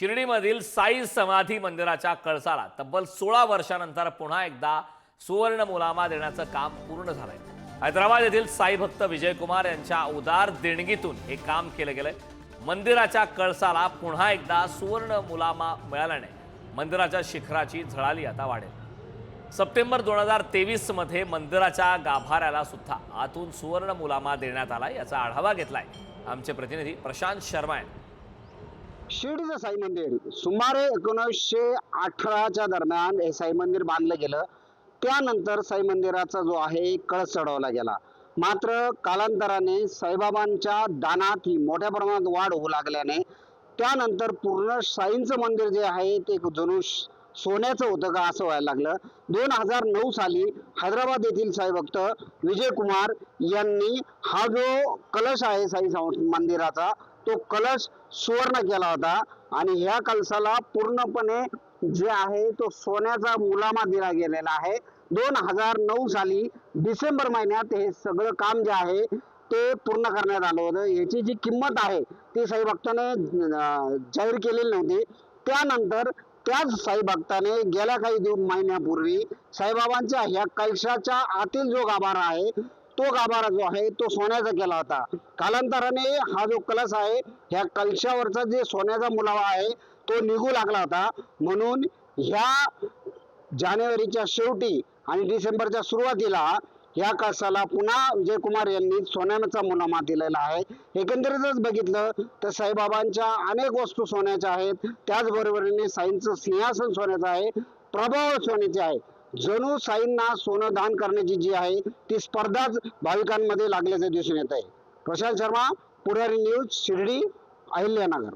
शिर्डीमधील साई समाधी मंदिराच्या कळसाला तब्बल सोळा वर्षानंतर पुन्हा एकदा सुवर्ण मुलामा देण्याचं काम पूर्ण झालंय. हैदराबाद येथील साई भक्त विजयकुमार यांच्या उदार देणगीतून हे काम केलं गेलंय. मंदिराच्या कळसाला पुन्हा एकदा सुवर्ण मुलामा मिळाल्याने मंदिराच्या शिखराची झळाली आता वाढेल. सप्टेंबर दोन हजार तेवीसमध्ये मंदिराच्या गाभाऱ्याला सुद्धा आतून सुवर्ण मुलामा देण्यात आला याचा आढावा घेतलाय. आमचे प्रतिनिधी प्रशांत शर्मा यांनी शिर्डीचं साई मंदिर. सुमारे एकोणीसशे अठराच्या दरम्यान हे साई मंदिर बांधलं गेलं. त्यानंतर साई मंदिराचा जो आहे कळस चढवला गेला. मात्र कालांतराने साईबाबांच्या दानात ही मोठ्या प्रमाणात वाढ होऊ लागल्याने त्यानंतर पूर्ण साईंचं मंदिर जे आहे ते एक जणू सोन्याचं होतं का असं व्हायला लागलं. दोन हजार नऊ साली हैदराबाद येथील साई भक्त विजय कुमार यांनी हा जो कलश आहे साई सं- मंदिराचा तो कलश सुवर्ण केला होता. आणि ह्या कलशाला पूर्णपणे जे आहे तो सोन्याचा मुलामा दिला गेलेला आहे. दोन हजार नऊ साली डिसेंबर महिन्यात हे सगळं काम जे आहे ते पूर्ण करण्यात आलं होतं. याची जी किंमत आहे ती साई भक्ताने जाहीर केलेली नव्हती. त्यानंतर त्याच साई भक्ताने गेल्या काही दोन महिन्यापूर्वी साईबाबांच्या ह्या कलशाच्या आतील जो गाभारा आहे तो गाभारा जो आहे तो सोन्याचा केला होता. कालांतराने हा जो कलश आहे ह्या कलशावरचा जे सोन्याचा मुलावा आहे तो निघू लागला होता. म्हणून ह्या जानेवारीच्या शेवटी आणि डिसेंबरच्या सुरुवातीला या कळसाला पुन्हा विजयकुमार यांनी सोन्याचा मुलामा दिलेला आहे. एकंदरीतच बघितलं तर साईबाबांच्या अनेक वस्तू सोन्याच्या आहेत. त्याचबरोबरीने साईंचं सिंहासन सोन्याचं आहे. प्रभाव सोन्याचे आहे. जणू साईंना सोनं दान करण्याची जी आहे ती स्पर्धाच भाविकांमध्ये लागल्याचं दिसून येत आहे. प्रशांत शर्मा पुढारी न्यूज शिर्डी अहिल्यानगर.